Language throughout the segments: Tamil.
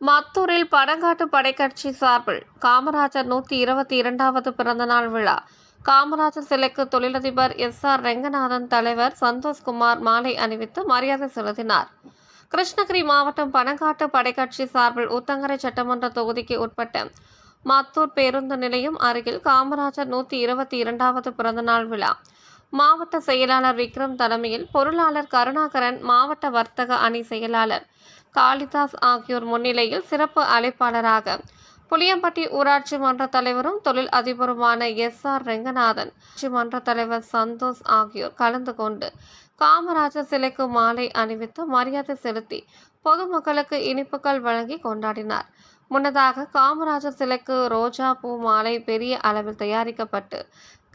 மத்தூரில் பனங்காட்டு படைக்கட்சி சார்பில் காமராஜர் நூற்றி இருபத்தி இரண்டாவது பிறந்தநாள் விழா. காமராஜர் சிலைக்கு தொழிலதிபர் எஸ் ஆர் ரெங்கநாதன் தலைவர் சந்தோஷ்குமார் மாலை அணிவித்து மரியாதை செலுத்தினார். கிருஷ்ணகிரி மாவட்டம் பனங்காட்டு படைக்கட்சி சார்பில் ஊத்தங்கரை சட்டமன்ற தொகுதிக்கு உட்பட்ட மத்தூர் பேருந்து நிலையம் அருகில் காமராஜர் நூற்றி இருபத்தி இரண்டாவது பிறந்தநாள் விழா. மாவட்ட செயலாளர் விக்ரம் தலைமையில் பொருளாளர் கருணாகரன் மாவட்ட வர்த்தக அணி செயலாளர் காளிதாஸ் ஆகியோர் முன்னிலையில் சிறப்பு அழைப்பாளராக புளியம்பட்டி ஊராட்சி மன்ற தலைவரும் தொழில் அதிபருமான எஸ் ஆர் ரெங்கநாதன் மன்ற தலைவர் சந்தோஷ் ஆகியோர் கலந்து கொண்டு காமராஜர் சிலைக்கு மாலை அணிவித்து மரியாதை செலுத்தி பொதுமக்களுக்கு இனிப்புகள் வழங்கி கொண்டாடினார். முன்னதாக காமராஜர் சிலைக்கு ரோஜா பூ மாலை பெரிய அளவில் தயாரிக்கப்பட்டு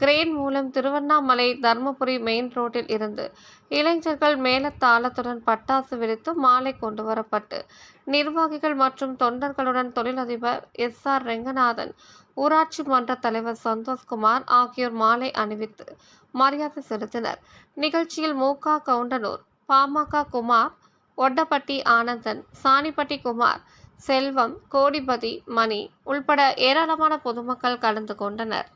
கிரேன் மூலம் திருவண்ணாமலை தர்மபுரி மெயின் ரோட்டில் இருந்து இளைஞர்கள் மேலத்தாளத்துடன் பட்டாசு வெடித்து மாலை கொண்டு வரப்பட்டு நிர்வாகிகள் மற்றும் தொண்டர்களுடன் தொழிலதிபர் எஸ். ஆர். ரெங்கநாதன் ஊராட்சி மன்ற தலைவர் சந்தோஷ்குமார் ஆகியோர் மாலை அணிவித்து மரியாதை செலுத்தினர். நிகழ்ச்சியில் மூகா கவுண்டனூர் பாமக குமார் ஒட்டப்பட்டி ஆனந்தன் சாணிப்பட்டி குமார் செல்வம் கோடிபதி மணி உள்பட ஏராளமான பொதுமக்கள் கலந்து கொண்டனர்.